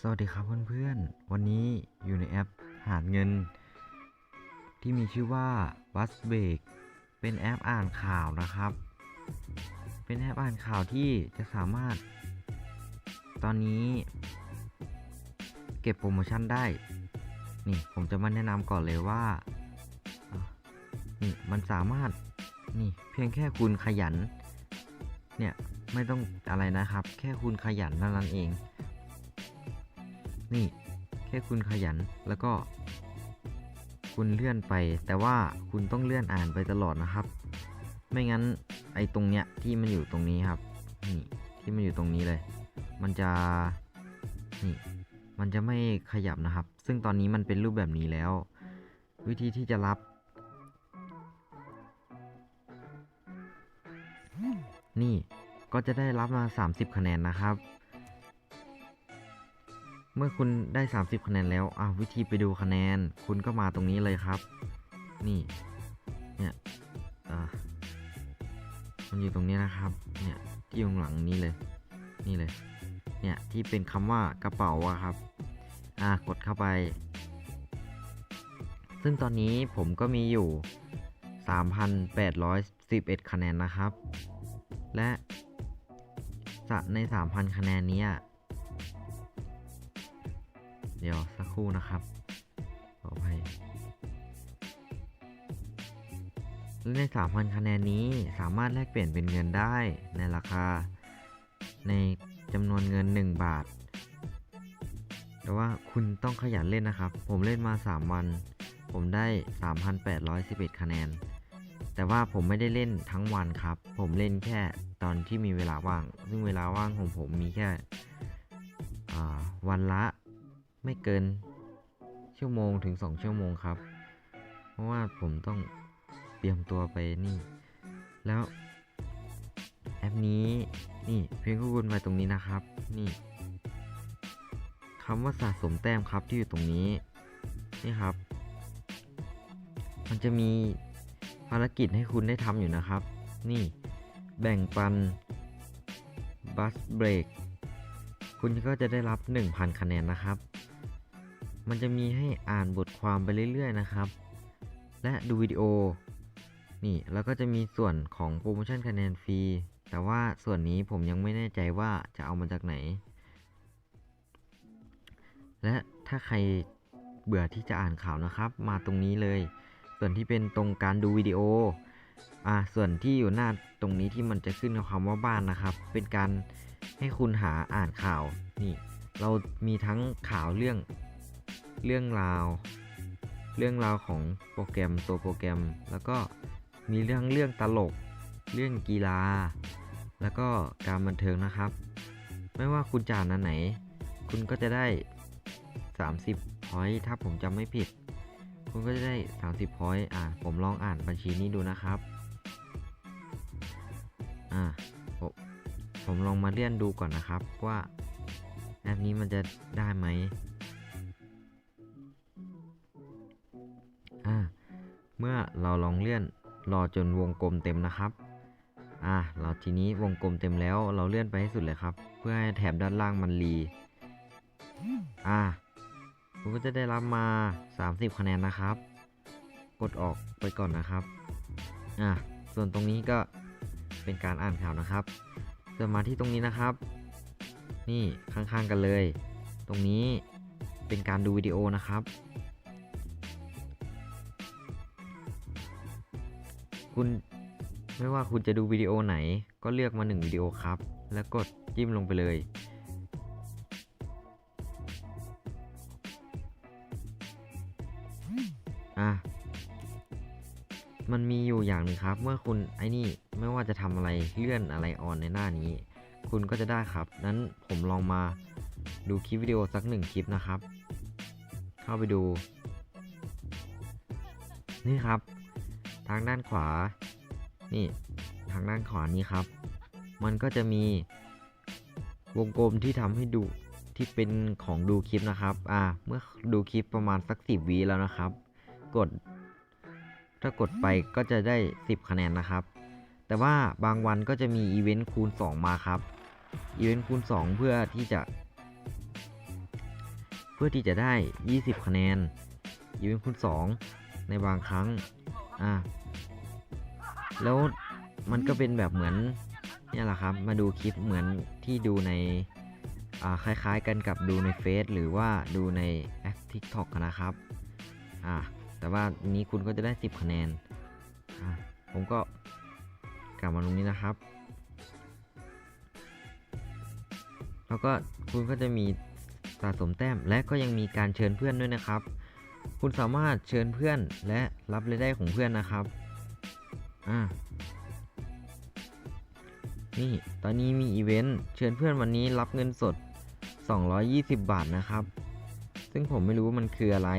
สวัสดีครับเพื่อนๆ วันนี้อยู่ในแอปหาเงิน ที่มีชื่อว่า b u s b r e a k เป็นแอปอ่านข่าวนะครับ เป็นแอปอ่านข่าวที่จะสามารถ ตอนนี้ เก็บโปรโมชั่นได้ นี่ผมจะมาแนะนำก่อนเลยว่า นี่มันสามารถ นี่เพียงแค่คุณขยัน เนี่ยไม่ต้องอะไรนะครับ แค่คุณขยันเท่านั้นเอง นี่ แค่คุณขยันแล้วก็ คุณเลื่อนไป แต่ว่าคุณต้องเลื่อนอ่านไปตลอดนะครับ ไม่งั้นไอ้ตรงเนี้ยที่มันอยู่ตรงนี้ครับ นี่ที่มันอยู่ตรงนี้เลย มันจะนี่มันจะไม่ขยับนะครับ ซึ่งตอนนี้มันเป็นรูปแบบนี้แล้ว วิธีที่จะรับ นี่ก็จะได้รับมา 30 คะแนนนะครับ เมื่อคุณได้ 30 คะแนนแล้วอะวิธีไปดูคะแนน คุณก็มาตรงนี้เลยครับ นี่ เนี่ยอะมันอยู่ตรงนี้นะครับ เนี่ยที่อยู่หลังนี้เลย นี่เลย เนี่ยที่เป็นคำว่ากระเป๋าอะครับ อะกดเข้าไป ซึ่งตอนนี้ผมก็มีอยู่ 3,811 คะแนนนะครับ และจะใน 3,000 คะแนนนี้ เดี๋ยวสักครู่นะครับขออภัยและใน 3,000 คะแนนนี้สามารถแลกเปลี่ยนเป็นเงินได้ในราคา ในจำนวนเงิน 1 บาท แต่ว่าคุณต้องขยันเล่นนะครับ ผมเล่นมา 3 วัน ผมได้ 3,811 คะแนน แต่ว่าผมไม่ได้เล่นทั้งวันครับ ผมเล่นแค่ตอนที่มีเวลาว่าง ซึ่งเวลาว่างของผมมีแค่วันละ ไม่เกิน ชั่วโมงถึง2ชั่วโมงครับ เพราะว่าผมต้องเตรียมตัวไปนี่ แล้วแอปนี้ นี่เพียงคุณไปตรงนี้นะครับ นี่คำว่าสะสมแต้มครับที่อยู่ตรงนี้ นี่ครับ มันจะมีภารกิจให้คุณได้ทำอยู่นะครับ นี่แบ่งปันบัสเบรกคุณก็จะได้รับ 1,000 คะแนนนะครับ มันจะมีให้อ่านบทความไปเรื่อยๆนะครับ และดูวิดีโอ นี่แล้วก็จะมีส่วนของโปรโมชั่นคะแนนฟรี แต่ว่าส่วนนี้ผมยังไม่แน่ใจว่าจะเอามาจากไหน และถ้าใครเบื่อที่จะอ่านข่าวนะครับ มาตรงนี้เลย ส่วนที่เป็นตรงการดูวิดีโออ่าส่วนที่อยู่หน้าตรงนี้ที่มันจะขึ้นคำว่าบ้านนะครับ เป็นการให้คุณหาอ่านข่าวนี่ เรามีทั้งข่าวเรื่อง เรื่องราว เรื่องราวของโปรแกรมตัวโปรแกรม แล้วก็มีเรื่องเรื่องตลก เรื่องกีฬา แล้วก็การบันเทิงนะครับ ไม่ว่าคุณจะอ่านอันไหน คุณก็จะได้ 30พอยต์ถ้าผมจำไม่ผิด คุณก็จะได้ 30พอยต์อ่าผมลองอ่านบัญชีนี้ดูนะครับอ่าผมผมลองมาเลื่อนดูก่อนนะครับว่าแอปนี้มันจะได้ไหม เมื่อเราลองเลื่อนรอจนวงกลมเต็มนะครับ อ่าเราทีนี้วงกลมเต็มแล้วเราเลื่อนไปให้สุดเลยครับ เพื่อให้แถบด้านล่างมันรีอ่าคุณก็จะได้รับมา 30 คะแนนนะครับ กดออกไปก่อนนะครับ อ่าส่วนตรงนี้ก็เป็นการอ่านข่าวนะครับส่วนมาที่ตรงนี้นะครับ นี่ข้างๆกันเลย ตรงนี้เป็นการดูวิดีโอนะครับ คุณไม่ว่าคุณจะดูวิดีโอไหน ก็เลือกมา 1วิดีโอครับ แล้วกดจิ้มลงไปเลย อะ มันมีอยู่อย่างหนึ่งครับ เมื่อคุณไอ้นี่ไม่ว่าจะทำอะไรเลื่อนอะไรออนในหน้านี้ คุณก็จะได้ครับ นั้นผมลองมาดูคลิปวิดีโอสักหนึ่งคลิปนะครับ เข้าไปดู นี่ครับ ทางด้านขวา นี่ทางด้านขวานี้ครับ มันก็จะมีวงกลมที่ทำให้ดูที่เป็นของดูคลิปนะครับ อ่า เมื่อดูคลิปประมาณสักสิบวิแล้วนะครับ กด ถ้ากดไปก็จะได้ 10 คะแนนนะครับ แต่ว่าบางวันก็จะมีอีเวนต์คูณ 2 มาครับ อีเวนต์คูณ 2 เพื่อที่จะ เพื่อที่จะได้ 20 คะแนน อีเวนต์คูณ 2 ในบางครั้ง อะแล้วมันก็เป็นแบบเหมือนเนี่ยแหละครับ มาดูคลิปเหมือนที่ดูในอ่าคล้ายๆกันกับดูในเฟซหรือว่าดูในแอป TikTok นะครับ อ่า แต่ว่านี้คุณก็จะได้ 10 คะแนน อ่า ผมก็กลับมาตรงนี้นะครับ แล้วก็คุณก็จะมีสะสมแต้มและก็ยังมีการเชิญเพื่อนด้วยนะครับ คุณสามารถเชิญเพื่อนและรับรายได้ของเพื่อนนะครับ อ่า นี่ ตอนนี้มีอีเวนต์ เชิญเพื่อนวันนี้รับเงินสด 220 บาทนะครับ ซึ่งผมไม่รู้ว่ามันคืออะไร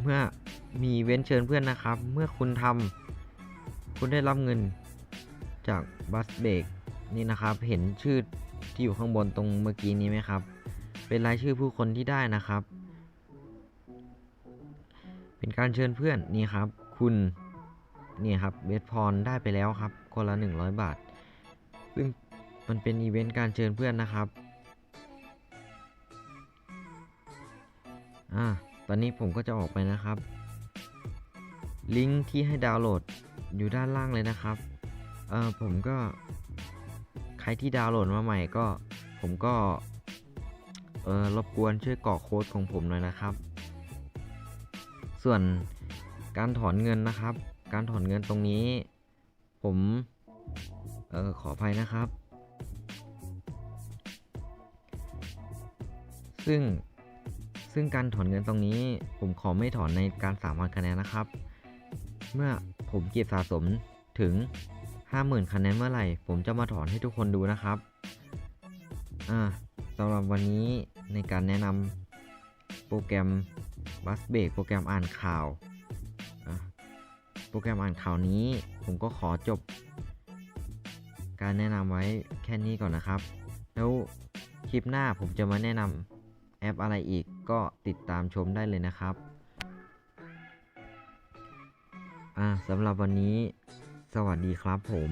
เมื่อมีเว้นเชิญเพื่อนนะครับ เมื่อคุณทำคุณได้รับเงินจากบัสเบรกนี่นะครับ เห็นชื่อ ที่อยู่ข้างบนตรงเมื่อกี้นี้ไหมครับ เป็นรายชื่อผู้คนที่ได้นะครับ เป็นการเชิญเพื่อนนี่ครับ คุณนี่ครับเบสพรได้ไปแล้วครับ คนละ 100 บาท ซึ่งมันเป็นอีเวนต์การเชิญเพื่อนนะครับ อ่า ตอนนี้ผมก็จะออกไปนะครับ ลิงก์ที่ให้ดาวน์โหลดอยู่ด้านล่างเลยนะครับ เออผมก็ รที่ดาวน์โหลดมาใหม่ก็ ผมก็เออรบกวนช่วยกรอกโค้ดของผมหน่อยนะครับ ส่วนการถอนเงินนะครับ การถอนเงินตรงนี้ ผมเออขออภัยนะครับ ซึ่งซึ่งการถอนเงินตรงนี้ ผมขอไม่ถอนในการ3 0 0คะแนนนะครับ เมื่อผมเก็บสะสมถึง 50,000คะแนนเมื่อไหร่ ผมจะมาถอนให้ทุกคนดูนะครับ อ่าสำหรับวันนี้ในการแนะนำโปรแกรมบัสเบรกโปรแกรมอ่านข่าว โปรแกรมอ่านข่าวนี้ ผมก็ขอจบ การแนะนำไว้แค่นี้ก่อนนะครับ แล้วคลิปหน้าผมจะมาแนะนำแอปอะไรอีกก็ติดตามชมได้เลยนะครับ อ่าสำหรับวันนี้ สวัสดีครับผม